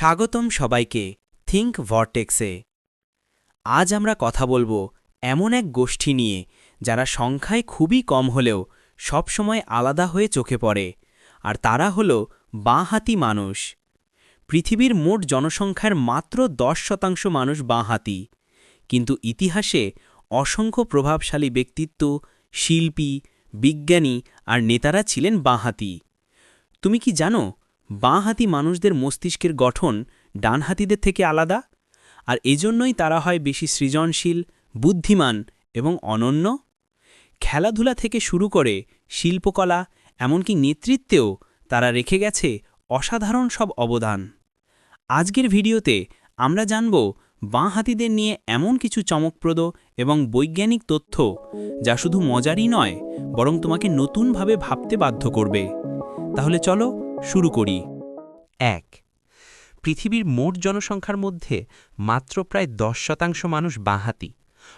স্বাগতম সবাইকে থিঙ্ক ভর্টেক্সে। আজ আমরা কথা বলব এমন এক গোষ্ঠী নিয়ে, যারা সংখ্যায় খুবই কম হলেও সবসময় আলাদা হয়ে চোখে পড়ে, আর তারা হল বাঁহাতি মানুষ। পৃথিবীর মোট জনসংখ্যার মাত্র দশ শতাংশ মানুষ বাঁহাতি, কিন্তু ইতিহাসে অসংখ্য প্রভাবশালী ব্যক্তিত্ব, শিল্পী, বিজ্ঞানী আর নেতারা ছিলেন বাঁহাতি। তুমি কি জানো বাঁহাতি মানুষদের মস্তিষ্কের গঠন ডানহাতিদের থেকে আলাদা, আর এজন্যই তারা হয় বেশি সৃজনশীল, বুদ্ধিমান এবং অনন্য। খেলাধুলা থেকে শুরু করে শিল্পকলা, এমনকি নেতৃত্বেও তারা রেখে গেছে অসাধারণ সব অবদান। আজকের ভিডিওতে আমরা জানব বাঁহাতিদের নিয়ে এমন কিছু চমকপ্রদ এবং বৈজ্ঞানিক তথ্য যা শুধু মজারই নয়, বরং তোমাকে নতুনভাবে ভাবতে বাধ্য করবে। তাহলে চলো শুরু করি। এক, পৃথিবীর মোট জনসংখ্যার মধ্যে মাত্র প্রায় দশ শতাংশ মানুষ বাঁহাতি,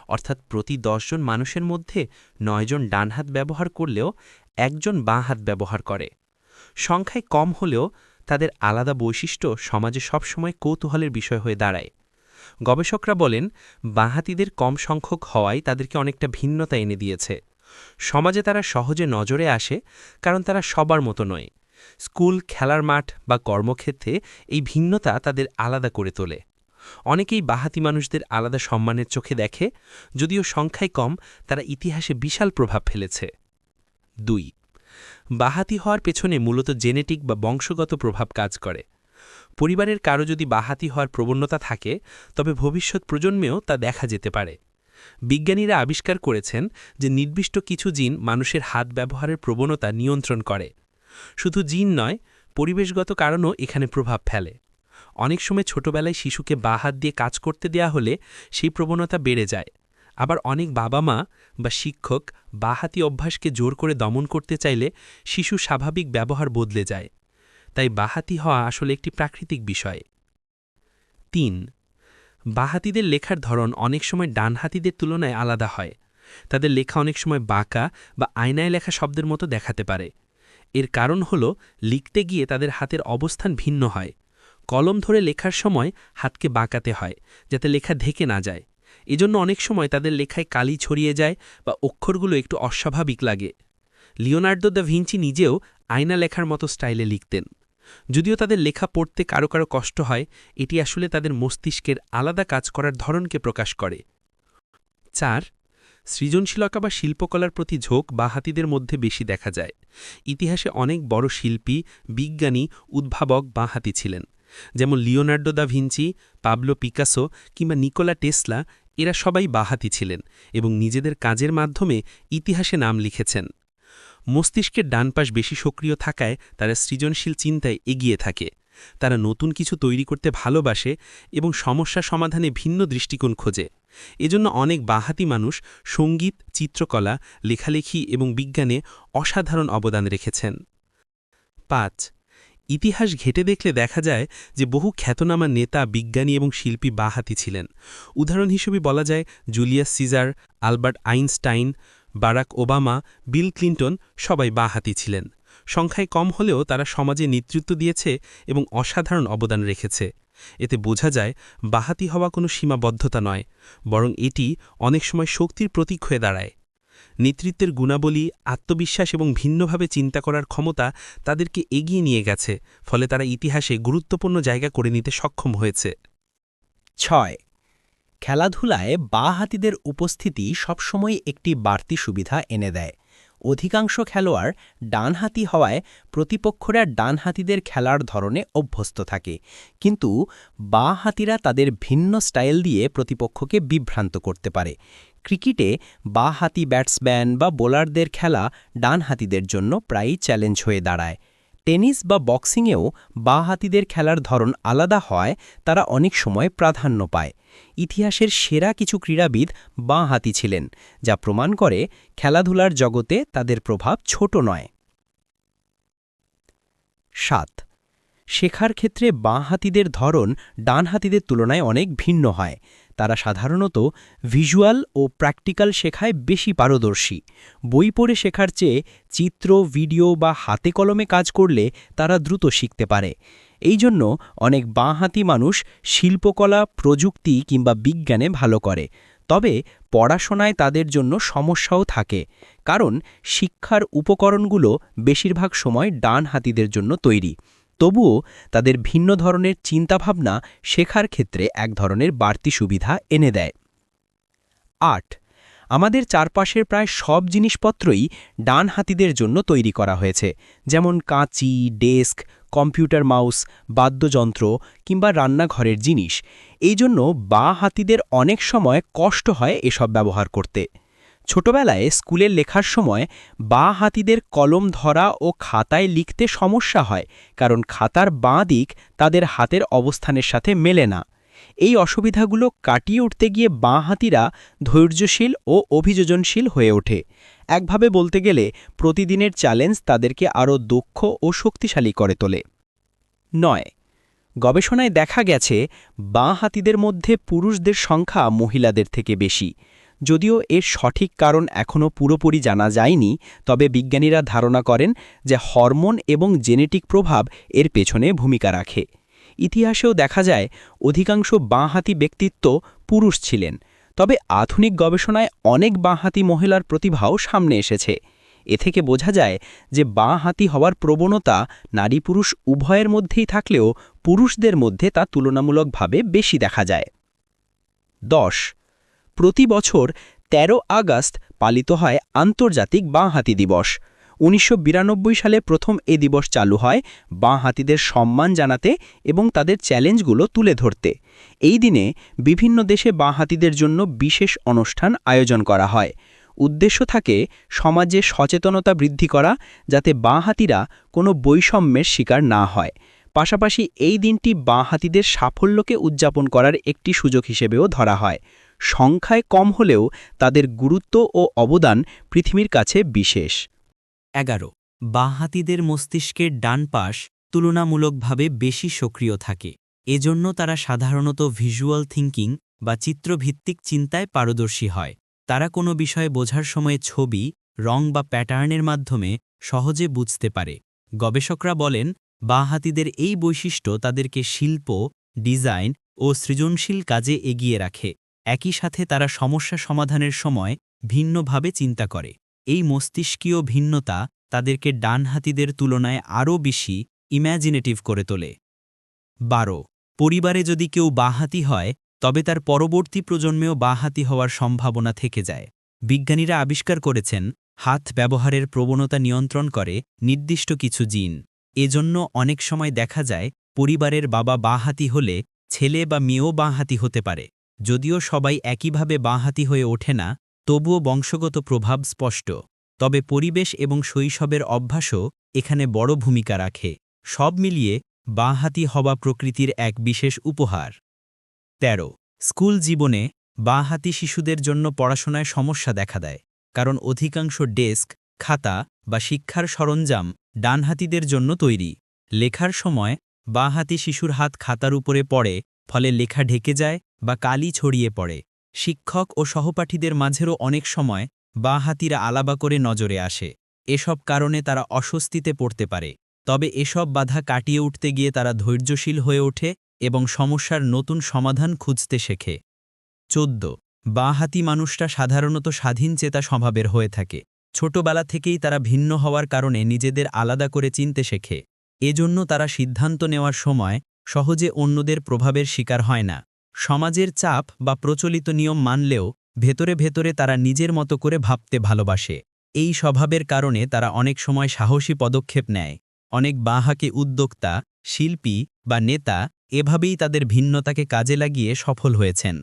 অর্থাৎ প্রতি জন মানুষের মধ্যে নয়জন ডানহাত ব্যবহার করলেও একজন বাঁ হাত ব্যবহার করে। সংখ্যায় কম হলেও তাদের আলাদা বৈশিষ্ট্য সমাজে সবসময় কৌতূহলের বিষয় হয়ে দাঁড়ায়। গবেষকরা বলেন, বাঁহাতিদের কম সংখ্যক হওয়ায় তাদেরকে অনেকটা ভিন্নতা এনে দিয়েছে। সমাজে তারা সহজে নজরে আসে, কারণ তারা সবার মতো নয়। স্কুল, খেলার মাঠ বা কর্মক্ষেত্রে এই ভিন্নতা তাদের আলাদা করে তোলে। অনেকেই বাহাতি মানুষদের আলাদা সম্মানের চোখে দেখে, যদিও সংখ্যায় কম, তারা ইতিহাসে বিশাল প্রভাব ফেলেছে। দুই, বাহাতি হওয়ার পেছনে মূলত জেনেটিক বা বংশগত প্রভাব কাজ করে। পরিবারের কারও যদি বাহাতি হওয়ার প্রবণতা থাকে, তবে ভবিষ্যৎ প্রজন্মেও তা দেখা যেতে পারে। বিজ্ঞানীরা আবিষ্কার করেছেন যে নির্দিষ্ট কিছু জিন মানুষের হাত ব্যবহারের প্রবণতা নিয়ন্ত্রণ করে। শুধু জিন নয়, পরিবেশগত কারণও এখানে প্রভাব ফেলে। অনেক সময় ছোটবেলায় শিশুকে বা হাত দিয়ে কাজ করতে দেয়া হলে সেই প্রবণতা বেড়ে যায়। আবার অনেক বাবা মা বা শিক্ষক বাহাতি অভ্যাসকে জোর করে দমন করতে চাইলে শিশু স্বাভাবিক ব্যবহার বদলে যায়। তাই বাহাতি হওয়া আসলে একটি প্রাকৃতিক বিষয়। তিন বাহাতিদের লেখার ধরন অনেক সময় ডানহাতিদের তুলনায় আলাদা হয়। তাদের লেখা অনেক সময় বাঁকা বা আয়নায় লেখা শব্দের মতো দেখাতে পারে। এর কারণ হল লিখতে গিয়ে তাদের হাতের অবস্থান ভিন্ন হয়। কলম ধরে লেখার সময় হাতকে বাঁকাতে হয়, যাতে লেখা ঢেকে না যায়। এজন্য অনেক সময় তাদের লেখায় কালি ছড়িয়ে যায় বা অক্ষরগুলো একটু অস্বাভাবিক লাগে। লিওনার্দো দ্য ভিঞ্চি নিজেও আয়না লেখার মতো স্টাইলে লিখতেন। যদিও তাদের লেখা পড়তে কারও কারও কষ্ট হয়, এটি আসলে তাদের মস্তিষ্কের আলাদা কাজ করার ধরনকে প্রকাশ করে। চার, সৃজনশীলতা বা শিল্পকলার প্রতি ঝোঁক বাঁহাতিদের মধ্যে বেশি দেখা যায়। ইতিহাসে অনেক বড় শিল্পী, বিজ্ঞানী, উদ্ভাবক বাঁহাতি ছিলেন। যেমন Leonardo da Vinci, Pablo Picasso কিংবা নিকোলা টেসলা, এরা সবাই বাহাতি ছিলেন এবং নিজেদের কাজের মাধ্যমে ইতিহাসে নাম লিখেছেন। মস্তিষ্কের ডানপাশ বেশি সক্রিয় থাকায় তারা সৃজনশীল চিন্তায় এগিয়ে থাকে। তারা নতুন কিছু তৈরি করতে ভালোবাসে এবং সমস্যা সমাধানে ভিন্ন দৃষ্টিকোণ খোঁজে। এজন্য অনেক বাহাতি মানুষ সংগীত, চিত্রকলা, লেখালেখি এবং বিজ্ঞানে অসাধারণ অবদান রেখেছেন। পাঁচ, ইতিহাস ঘেটে দেখলে দেখা যায় যে বহু খ্যাতনামা নেতা, বিজ্ঞানী এবং শিল্পী বাহাতি ছিলেন। উদাহরণ হিসেবে বলা যায় Julius Caesar, Albert Einstein, Barack Obama, Bill Clinton সবাই বাহাতি ছিলেন। সংখ্যায় কম হলেও তারা সমাজে নেতৃত্ব দিয়েছে এবং অসাধারণ অবদান রেখেছে। এতে বোঝা যায়, বাহাতি হওয়া কোনো সীমাবদ্ধতা নয়, বরং এটি অনেক সময় শক্তির প্রতীক হয়ে দাঁড়ায়। নেতৃত্বের গুণাবলী, আত্মবিশ্বাস এবং ভিন্নভাবে চিন্তা করার ক্ষমতা তাদেরকে এগিয়ে নিয়ে গেছে, ফলে তারা ইতিহাসে গুরুত্বপূর্ণ জায়গা করে নিতে সক্ষম হয়েছে। ছয়, খেলাধুলায় বা হাতিদের উপস্থিতি সবসময় একটি বাড়তি সুবিধা এনে দেয়। অধিকাংশ খেলোয়াড় ডানহাতি হওয়ায় প্রতিপক্ষরা ডানহাতিদের খেলার ধরনে অভ্যস্ত থাকে। কিন্তু বা হাতিরা তাদের ভিন্ন স্টাইল দিয়ে প্রতিপক্ষকে বিভ্রান্ত করতে পারে। ক্রিকেটে বা হাতি ব্যাটসম্যান বা বোলারদের খেলা ডানহাতিদের জন্য প্রায়ই চ্যালেঞ্জ হয়ে দাঁড়ায়। টেনিস বা বক্সিংয়েও বা হাতিদের খেলার ধরন আলাদা হয়, তারা অনেক সময় প্রাধান্য পায়। ইতিহাসের সেরা কিছু ক্রীড়াবিদ বাঁ হাতি ছিলেন, যা প্রমাণ করে খেলাধুলার জগতে তাদের প্রভাব ছোট নয়। সাত, শেখার ক্ষেত্রে বাঁ হাতিদের ধরন ডান হাতিদের তুলনায় অনেক ভিন্ন হয়। তারা সাধারণত ভিজুয়াল ও প্র্যাকটিক্যাল শেখায় বেশি পারদর্শী। বই পড়ে শেখার চেয়ে চিত্র, ভিডিও বা হাতে কলমে কাজ করলে তারা দ্রুত শিখতে পারে। এই জন্য অনেক বাঁহাতি মানুষ শিল্পকলা, প্রযুক্তি কিংবা বিজ্ঞানে ভালো করে। তবে পড়াশোনায় তাদের জন্য সমস্যাও থাকে, কারণ শিক্ষার উপকরণগুলো বেশিরভাগ সময় ডান হাতিদের জন্য তৈরি। তবুও তাদের ভিন্ন ধরনের চিন্তাভাবনা শেখার ক্ষেত্রে এক ধরনের বাড়তি সুবিধা এনে দেয়। আট, আমাদের চারপাশের প্রায় সব জিনিসপত্রই ডান হাতিদের জন্য তৈরি করা হয়েছে, যেমন কাঁচি, ডেস্ক, কম্পিউটার মাউস, বাদ্যযন্ত্র কিংবা রান্নাঘরের জিনিস। এই জন্য বা হাতিদের অনেক সময় কষ্ট হয় এসব ব্যবহার করতে। ছোটবেলায় স্কুলে লেখার সময় বা হাতিদের কলম ধরা ও খাতায় লিখতে সমস্যা হয়, কারণ খাতার বাঁ দিক তাদের হাতের অবস্থানের সাথে মেলে না। এই অসুবিধাগুলো কাটিয়ে উঠতে গিয়ে বাঁ হাতিরা ধৈর্যশীল ও অভিযোজনশীল হয়ে ওঠে। একভাবে বলতে গেলে প্রতিদিনের চ্যালেঞ্জ তাদেরকে আরও দক্ষ ও শক্তিশালী করে তোলে। নয়, গবেষণায় দেখা গেছে, বাঁ হাতিদের মধ্যে পুরুষদের সংখ্যা মহিলাদের থেকে বেশি। যদিও এর সঠিক কারণ এখনও পুরোপুরি জানা যায়নি, তবে বিজ্ঞানীরা ধারণা করেন যে হরমোন এবং জেনেটিক প্রভাব এর পেছনে ভূমিকা রাখে। ইতিহাসেও দেখা যায়, অধিকাংশ বাঁহাতি ব্যক্তিত্ব পুরুষ ছিলেন, তবে আধুনিক গবেষণায় অনেক বাঁহাতি মহিলার প্রতিভাও সামনে এসেছে। এ থেকে বোঝা যায় যে বাঁ হাতি হওয়ার প্রবণতা নারী পুরুষ উভয়ের মধ্যেই থাকলেও পুরুষদের মধ্যে তা তুলনামূলকভাবে বেশি দেখা যায়। দশ প্রতি বছর ১৩ আগস্ট পালিত হয় আন্তর্জাতিক বাঁহাতি দিবস। উনিশশো বিরানব্বই সালে প্রথম এ দিবস চালু হয় বাঁহাতিদের সম্মান জানাতে এবং তাদের চ্যালেঞ্জগুলো তুলে ধরতে। এই দিনে বিভিন্ন দেশে বাঁহাতিদের জন্য বিশেষ অনুষ্ঠান আয়োজন করা হয়। উদ্দেশ্য থাকে সমাজে সচেতনতা বৃদ্ধি করা যাতে বাঁহাতিরা কোনো বৈষম্যের শিকার না হয়। পাশাপাশি এই দিনটি বাঁহাতিদের সাফল্যকে উদযাপন করার একটি সুযোগ হিসেবেও ধরা হয়। সংখ্যায় কম হলেও তাদের গুরুত্ব ও অবদান পৃথিবীর কাছে বিশেষ। এগারো। বাঁহাতিদের মস্তিষ্কের ডান পাশ তুলনামূলকভাবে বেশি সক্রিয় থাকে। এজন্য তারা সাধারণত ভিজুয়াল থিঙ্কিং বা চিত্রভিত্তিক চিন্তায় পারদর্শী হয়। তারা কোনো বিষয়ে বোঝার সময় ছবি, রং বা প্যাটার্নের মাধ্যমে সহজে বুঝতে পারে। গবেষকরা বলেন, বাঁহাতিদের এই বৈশিষ্ট্য তাদেরকে শিল্প, ডিজাইন ও সৃজনশীল কাজে এগিয়ে রাখে। একই সাথে তারা সমস্যা সমাধানের সময় ভিন্নভাবে চিন্তা করে। এই মস্তিষ্কীয় ভিন্নতা তাদেরকে ডানহাতিদের তুলনায় আরও বেশি ইম্যাজিনেটিভ করে তোলে। বারো, পরিবারে যদি কেউ বাঁহাতি হয়, তবে তার পরবর্তী প্রজন্মেও বাঁহাতি হওয়ার সম্ভাবনা থেকে যায়। বিজ্ঞানীরা আবিষ্কার করেছেন, হাত ব্যবহারের প্রবণতা নিয়ন্ত্রণ করে নির্দিষ্ট কিছু জিন। এজন্য অনেক সময় দেখা যায়, পরিবারের বাবা বাঁহাতি হলে ছেলে বা মেয়েও বাঁহাতি হতে পারে। যদিও সবাই একইভাবে বাঁহাতি হয়ে ওঠে না, তবুও বংশগত প্রভাব স্পষ্ট। তবে পরিবেশ এবং শৈশবের অভ্যাসও এখানে বড় ভূমিকা রাখে। সব মিলিয়ে বাঁহাতি হওয়া প্রকৃতির এক বিশেষ উপহার। ১৩ স্কুল জীবনে বাঁহাতি শিশুদের জন্য পড়াশোনায় সমস্যা দেখা দেয়, কারণ অধিকাংশ ডেস্ক, খাতা বা শিক্ষার সরঞ্জাম ডানহাতিদের জন্য তৈরি। লেখার সময় বাঁহাতি শিশুর হাত খাতার উপরে পড়ে ফলে লেখা ঢেকে যায় বা কালি ছড়িয়ে পড়ে। শিক্ষক ও সহপাঠীদের মাঝেরও অনেক সময় বাঁহাতিরা আলাবা করে নজরে আসে। এসব কারণে তারা অস্বস্তিতে পড়তে পারে। তবে এসব বাধা কাটিয়ে উঠতে গিয়ে তারা ধৈর্যশীল হয়ে ওঠে এবং সমস্যার নতুন সমাধান খুঁজতে শেখে। চোদ্দ। বাঁহাতি মানুষরা সাধারণত স্বাধীন চেতা স্বভাবের হয়ে থাকে। ছোটবেলা থেকেই তারা ভিন্ন হওয়ার কারণে নিজেদের আলাদা করে চিনতে শেখে। এজন্য তারা সিদ্ধান্ত নেওয়ার সময় সহজে অন্যদের প্রভাবের শিকার হয় না। সমাজের চাপ বা প্রচলিত নিয়ম মানলেও ভেতরে ভেতরে তারা নিজের মতো করে ভাবতে ভালোবাসে। এই স্বভাবের কারণে তারা অনেক সময় সাহসী পদক্ষেপ নেয়। অনেক বাঁহাকে উদ্যোক্তা, শিল্পী বা নেতা এভাবেই তাদের ভিন্নতাকে কাজে লাগিয়ে সফল হয়েছেন।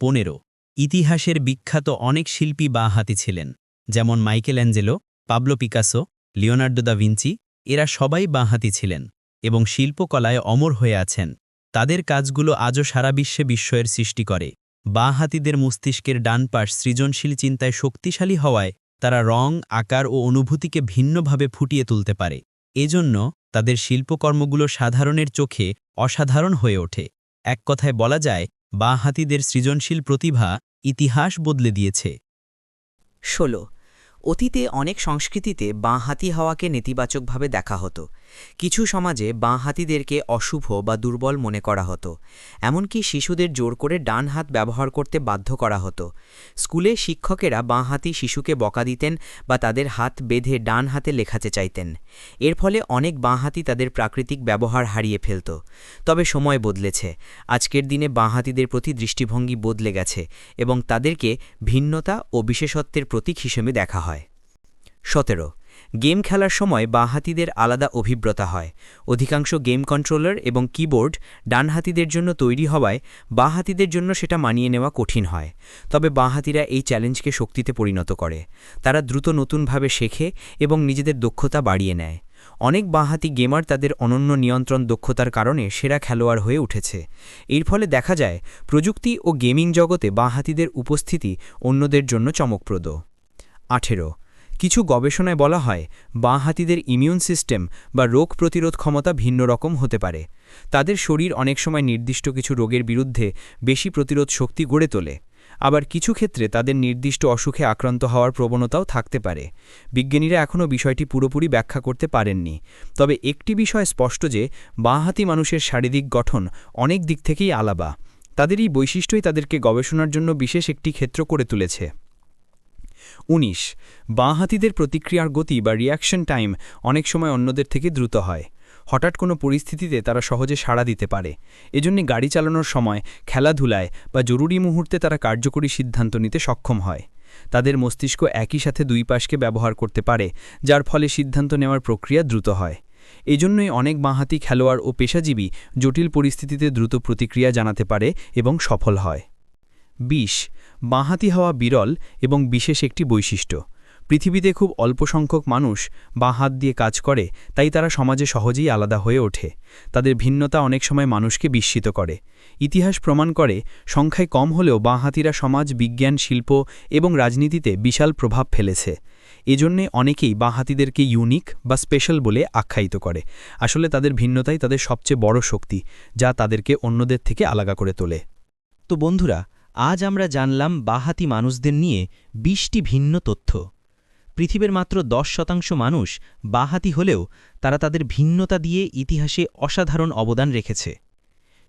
পনেরো, ইতিহাসের বিখ্যাত অনেক শিল্পী বাঁহাতি ছিলেন, যেমন Michelangelo, Pablo Picasso, Leonardo da Vinci, এরা সবাই বাঁহাতি ছিলেন। এবং শিল্পকলায় অমর হয়ে আছেন। তাদের কাজগুলো আজও সারা বিশ্বে বিস্ময়ের সৃষ্টি করে। বাঁ হাতিদের মস্তিষ্কের ডানপাশ সৃজনশীল চিন্তায় শক্তিশালী হওয়ায় তারা রং, আকার ও অনুভূতিকে ভিন্নভাবে ফুটিয়ে তুলতে পারে। এজন্য তাদের শিল্পকর্মগুলো সাধারণের চোখে অসাধারণ হয়ে ওঠে। এক কথায় বলা যায় বাঁহাতিদের সৃজনশীল প্রতিভা ইতিহাস বদলে দিয়েছে। ১৬ অতীতে অনেক সংস্কৃতিতে বাঁহাতি হওয়াকে নেতিবাচকভাবে দেখা হতো। কিছু সমাজে বাঁহাতিদেরকে অশুভ বা দুর্বল মনে করা হতো, এমনকি শিশুদের জোর করে ডান হাত ব্যবহার করতে বাধ্য করা হতো। স্কুলে শিক্ষকেরা বাঁহাতি শিশুকে বকা দিতেন বা তাদের হাত বেঁধে ডান হাতে লেখাতে চাইতেন। এর ফলে অনেক বাঁহাতি তাদের প্রাকৃতিক ব্যবহার হারিয়ে ফেলত। তবে সময় বদলেছে। আজকের দিনে বাঁহাতিদের প্রতি দৃষ্টিভঙ্গি বদলে গেছে এবং তাদেরকে ভিন্নতা ও বিশেষত্বের প্রতীক হিসেবে দেখা হয়। সতেরো গেম খেলার সময় বাঁহাতিদের আলাদা অভিব্রতা হয়। অধিকাংশ গেম কন্ট্রোলার এবং কিবোর্ড ডানহাতিদের জন্য তৈরি হওয়ায় বাঁহাতিদের জন্য সেটা মানিয়ে নেওয়া কঠিন হয়। তবে বাঁহাতিরা এই চ্যালেঞ্জকে শক্তিতে পরিণত করে। তারা দ্রুত নতুনভাবে শেখে এবং নিজেদের দক্ষতা বাড়িয়ে নেয়। অনেক বাঁহাতি গেমার তাদের অনন্য নিয়ন্ত্রণ দক্ষতার কারণে সেরা খেলোয়াড় হয়ে উঠেছে। এর ফলে দেখা যায়, প্রযুক্তি ও গেমিং জগতে বাঁহাতিদের উপস্থিতি অন্যদের জন্য চমকপ্রদ। আঠেরো কিছু গবেষণায় বলা হয়, বাঁহাতিদের ইমিউন সিস্টেম বা রোগ প্রতিরোধ ক্ষমতা ভিন্ন রকম হতে পারে। তাদের শরীর অনেক সময় নির্দিষ্ট কিছু রোগের বিরুদ্ধে বেশি প্রতিরোধ শক্তি গড়ে তোলে। আবার কিছু ক্ষেত্রে তাদের নির্দিষ্ট অসুখে আক্রান্ত হওয়ার প্রবণতাও থাকতে পারে। বিজ্ঞানীরা এখনও বিষয়টি পুরোপুরি ব্যাখ্যা করতে পারেননি। তবে একটি বিষয় স্পষ্ট যে, বাঁহাতি মানুষের শারীরিক গঠন অনেক দিক থেকেই আলাবা তাদের এই বৈশিষ্ট্যই তাদেরকে গবেষণার জন্য বিশেষ একটি ক্ষেত্র করে তুলেছে। ১৯ বাঁহাতিদের প্রতিক্রিয়ার গতি বা রিয়াকশন টাইম অনেক সময় অন্যদের থেকে দ্রুত হয়। হঠাৎ কোনো পরিস্থিতিতে তারা সহজে সাড়া দিতে পারে। এজন্য গাড়ি চালানোর সময় খেলাধুলায় বা জরুরি মুহূর্তে তারা কার্যকরী সিদ্ধান্ত নিতে সক্ষম হয়। তাদের মস্তিষ্ক একই সাথে দুই পাশকে ব্যবহার করতে পারে, যার ফলে সিদ্ধান্ত নেওয়ার প্রক্রিয়া দ্রুত হয়। এজন্যই অনেক বাঁহাতি খেলোয়াড় ও পেশাজীবী জটিল পরিস্থিতিতে দ্রুত প্রতিক্রিয়া জানাতে পারে এবং সফল হয়। ২০ বাঁহাতি হওয়া বিরল এবং বিশেষ একটি বৈশিষ্ট্য। পৃথিবীতে খুব অল্প সংখ্যক মানুষ বাঁ হাত দিয়ে কাজ করে, তাই তারা সমাজে সহজেই আলাদা হয়ে ওঠে। তাদের ভিন্নতা অনেক সময় মানুষকে বিস্মিত করে। ইতিহাস প্রমাণ করে, সংখ্যায় কম হলেও বাঁহাতিরা সমাজ, বিজ্ঞান, শিল্প এবং রাজনীতিতে বিশাল প্রভাব ফেলেছে। এজন্যে অনেকেই বাঁহাতিদেরকে ইউনিক বা স্পেশাল বলে আখ্যায়িত করে। আসলে তাদের ভিন্নতাই তাদের সবচেয়ে বড় শক্তি, যা তাদেরকে অন্যদের থেকে আলাদা করে তোলে। তো বন্ধুরা আজ আমরা জানলাম বাহাতি মানুষদের নিয়ে বিশটি ভিন্ন তথ্য। পৃথিবীর মাত্র দশ শতাংশ মানুষ বাহাতি হলেও তারা তাদের ভিন্নতা দিয়ে ইতিহাসে অসাধারণ অবদান রেখেছে।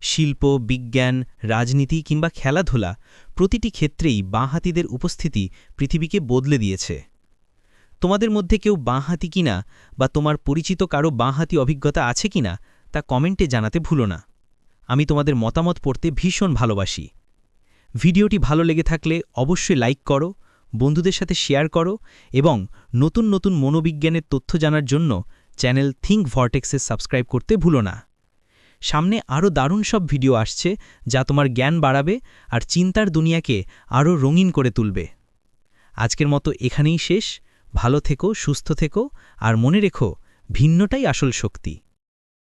শিল্প, বিজ্ঞান, রাজনীতি কিংবা খেলাধুলা প্রতিটি ক্ষেত্রেই বাঁহাতিদের উপস্থিতি পৃথিবীকে বদলে দিয়েছে। তোমাদের মধ্যে কেউ বাঁহাতি কিনা বা তোমার পরিচিত কারও বাঁহাতি অভিজ্ঞতা আছে কিনা তা কমেন্টে জানাতে ভুলো না। আমি তোমাদের মতামত পড়তে ভীষণ ভালোবাসি। ভিডিওটি ভালো লেগে থাকলে অবশ্যই লাইক করো, বন্ধুদের সাথে শেয়ার করো এবং নতুন নতুন মনোবিজ্ঞানের তথ্য জানার জন্য চ্যানেল থিঙ্ক ভর্টেক্সে সাবস্ক্রাইব করতে ভুলো না। সামনে আরও দারুণ সব ভিডিও আসছে যা তোমার জ্ঞান বাড়াবে আর চিন্তার দুনিয়াকে আরও রঙিন করে তুলবে। আজকের মতো এখানেই শেষ। ভালো থেকো, সুস্থ থেকো আর মনে রেখো, ভিন্নটাই আসল শক্তি।